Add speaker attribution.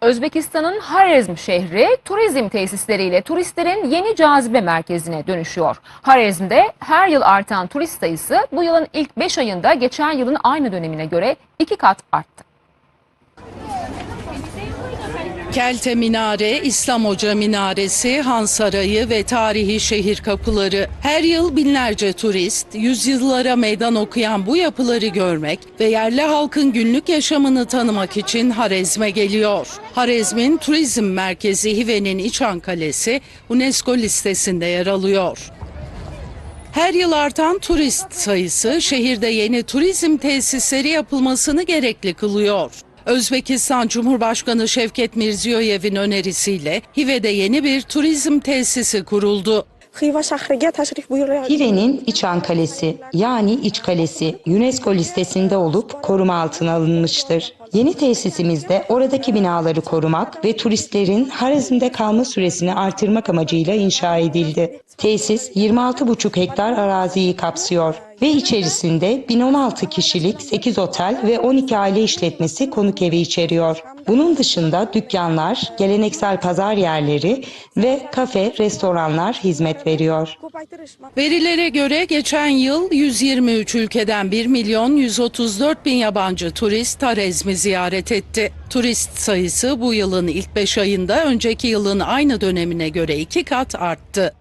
Speaker 1: Özbekistan'ın Harezm şehri turizm tesisleriyle turistlerin yeni cazibe merkezine dönüşüyor. Harezm'de her yıl artan turist sayısı bu yılın ilk 5 ayında geçen yılın aynı dönemine göre 2 kat arttı.
Speaker 2: Kelte Minare, İslam Hoca Minaresi, Han Sarayı ve tarihi şehir kapıları. Her yıl binlerce turist, yüzyıllara meydan okuyan bu yapıları görmek ve yerli halkın günlük yaşamını tanımak için Harezm'e geliyor. Harezm'in turizm merkezi Hive'nin İçan Kalesi UNESCO listesinde yer alıyor. Her yıl artan turist sayısı şehirde yeni turizm tesisleri yapılmasını gerekli kılıyor. Özbekistan Cumhurbaşkanı Şevket Mirziyoyev'in önerisiyle Hive'de yeni bir turizm tesisi kuruldu.
Speaker 3: Hive'nin İçan Kalesi yani İç Kalesi UNESCO listesinde olup koruma altına alınmıştır. Yeni tesisimizde oradaki binaları korumak ve turistlerin Harizm'de kalma süresini artırmak amacıyla inşa edildi. Tesis 26,5 hektar araziyi kapsıyor ve içerisinde 1016 kişilik 8 otel ve 12 aile işletmesi konuk evi içeriyor. Bunun dışında dükkanlar, geleneksel pazar yerleri ve kafe, restoranlar hizmet veriyor.
Speaker 2: Verilere göre geçen yıl 123 ülkeden 1 milyon 134 bin yabancı turist Harezm'i ziyaret etti. Turist sayısı bu yılın ilk 5 ayında önceki yılın aynı dönemine göre 2 kat arttı.